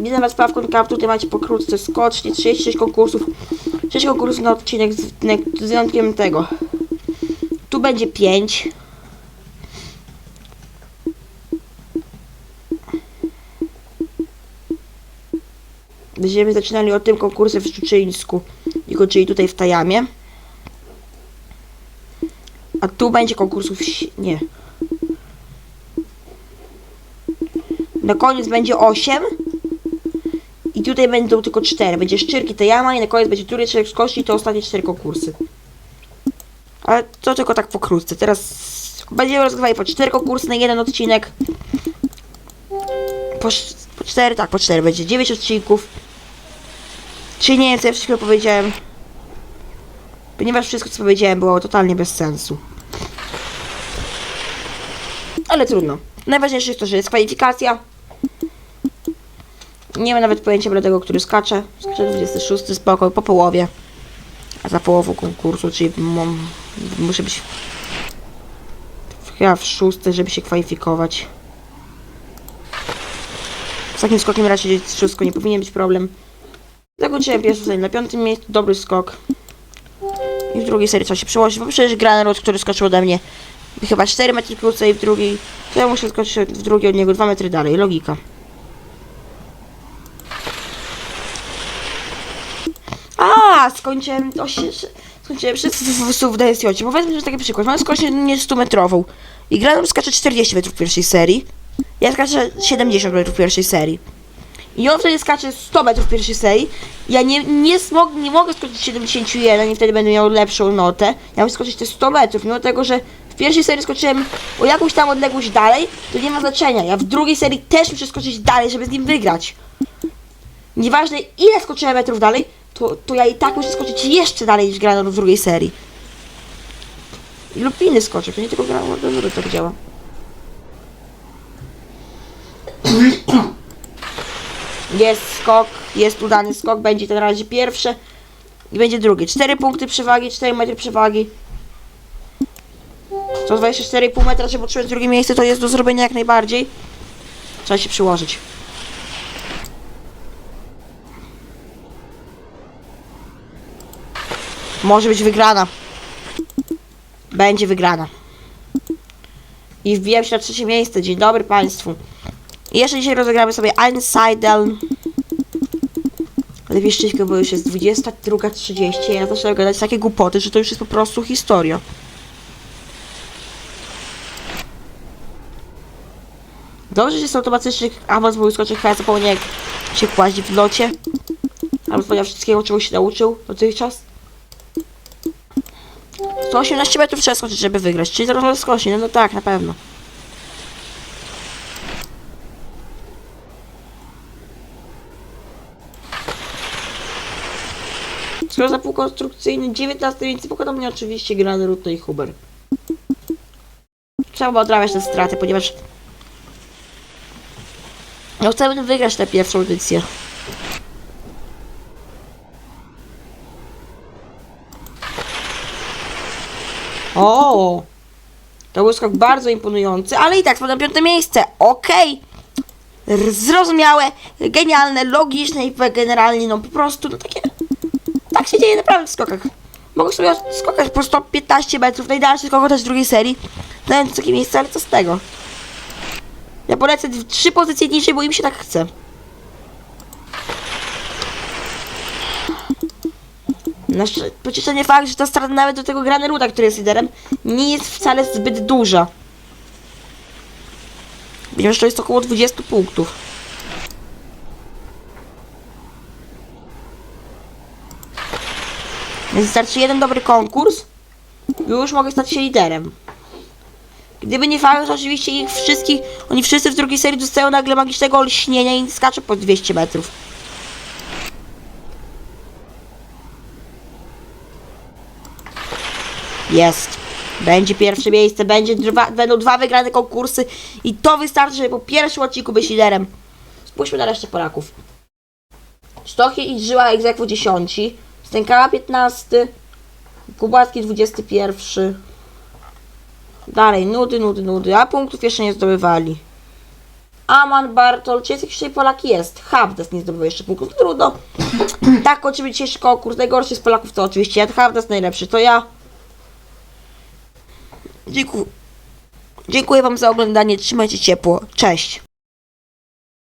Nie nawet sprawką kap, tutaj macie pokrótce skocznie, 36 konkursów. 6 konkursów na odcinek z, z wyjątkiem tego. Tu będzie 5. Będziemy zaczynali od tym konkursem w Szczuczyńsku, tylko czyli tutaj w Tajamie. A tu będzie konkursów, nie. Na koniec będzie 8. I tutaj będą tylko 4. Będzie Szczyrki, Tajama i na koniec będzie Tury, Czterech z Kości, to ostatnie 4 konkursy. Ale to tylko tak pokrótce. Teraz będziemy rozgrywali po 4 konkursy na jeden odcinek. Po, po 4, tak, po 4 będzie 9 odcinków. Czyli nie wiem, co ja wszystko powiedziałem. Ponieważ wszystko, co powiedziałem, było totalnie bez sensu. Ale trudno. Najważniejsze jest to, że jest kwalifikacja. Nie mam nawet pojęcia dla który skacze. Skacze 26 spoko, po połowie. Za połową konkursu, czyli mam, muszę być chyba w szóstej, żeby się kwalifikować. Z takim skokiem raczej wszystko nie powinien być problem. Zakończyłem pierwszy serii na piątym miejscu, dobry skok. I w drugiej serii trzeba się przełożyć, bo przecież Granerud, który skoczył ode mnie chyba 4 metry krócej, w drugiej, to ja muszę skoczyć w drugiej od niego 2 metry dalej, logika. A, skończyłem, osie, skończyłem wszyscy w DSJ, bo weźmy że taki przykład, mamy skocznię 100 metrową i Granor skacze 40 metrów w pierwszej serii, ja skaczę 70 metrów w pierwszej serii. I on wtedy skacze 100 metrów w pierwszej serii. Ja nie, nie, smog, nie mogę skoczyć 71 i wtedy będę miał lepszą notę. Ja muszę skoczyć te 100 metrów, mimo tego, że w pierwszej serii skoczyłem o jakąś tam odległość dalej, to nie ma znaczenia. Ja w drugiej serii też muszę skoczyć dalej, żeby z nim wygrać. Nieważne ile skoczyłem metrów dalej, to, to ja i tak muszę skoczyć jeszcze dalej niż Granor w drugiej serii. Lub inny skoczek, to nie tylko Granor, to tak działa. Jest skok, jest udany skok, będzie to razie pierwsze i będzie drugie. 4 punkty przewagi, 4 metry przewagi. 124,5 metra, żeby utrzymać drugie miejsce, to jest do zrobienia jak najbardziej. Trzeba się przyłożyć. Może być wygrana. Będzie wygrana. I wbijam się na trzecie miejsce. Dzień dobry Państwu. I jeszcze dzisiaj rozegramy sobie Einseidel. Lepiej szczęśliwie, bo już jest 22.30. Ja zaczynam gadać takie głupoty, że to już jest po prostu historia. Dobrze, że jest automatyczny awans, bo skoczek chyba zapomniał jak się kłaść w locie. Albo zapomniał wszystkiego, czego się nauczył dotychczas. 118 metrów trzeba skoczyć, żeby wygrać. Czyli zaraz skoczy, no, no tak, na pewno. Skoro za pół konstrukcyjny 19 więc pokonał mnie oczywiście Gran Ruto i Huber. Trzeba odrabiać te straty, ponieważ no chcemy wygrać tę pierwszą edycję. O! To był skok bardzo imponujący, ale i tak spadł na piąte miejsce. Okej. R- Zrozumiałe, genialne, logiczne i generalnie no po prostu no takie... Tak się dzieje naprawdę w skokach. Mogę sobie skokać po prostu 15 metrów, najdalszy skok też drugiej serii. Znając takie miejsce, ale co z tego? Ja polecę trzy pozycje niżej, bo im się tak chce. Na szczę- pocieszenie fakt, że ta strata nawet do tego Graneruda, który jest liderem, nie jest wcale zbyt duża. Wiem, że to jest około 20 punktów. Więc wystarczy jeden dobry konkurs, już mogę stać się liderem. Gdyby nie fakt, że oczywiście ich wszystkich, oni wszyscy w drugiej serii dostają nagle magicznego olśnienia i skaczą po 200 metrów. Jest. Będzie pierwsze miejsce, będzie dwa, będą dwa wygrane konkursy i to wystarczy, żeby po pierwszym odcinku być liderem. Spójrzmy na resztę Polaków. Stochy i Żyła egzekwo 10, Stękała 15, Kubacki 21. Dalej, nudy, nudy, nudy, a punktów jeszcze nie zdobywali. Aman, Bartol, czy jest jakiś tutaj Polak? Jest. Havdas nie zdobywa jeszcze punktów. Trudno. Tak, oczywiście dzisiejszy konkurs. Najgorszy z Polaków to oczywiście Ed Havdas, najlepszy to ja. Dziękuję. Dziękuję Wam za oglądanie. Trzymajcie ciepło. Cześć.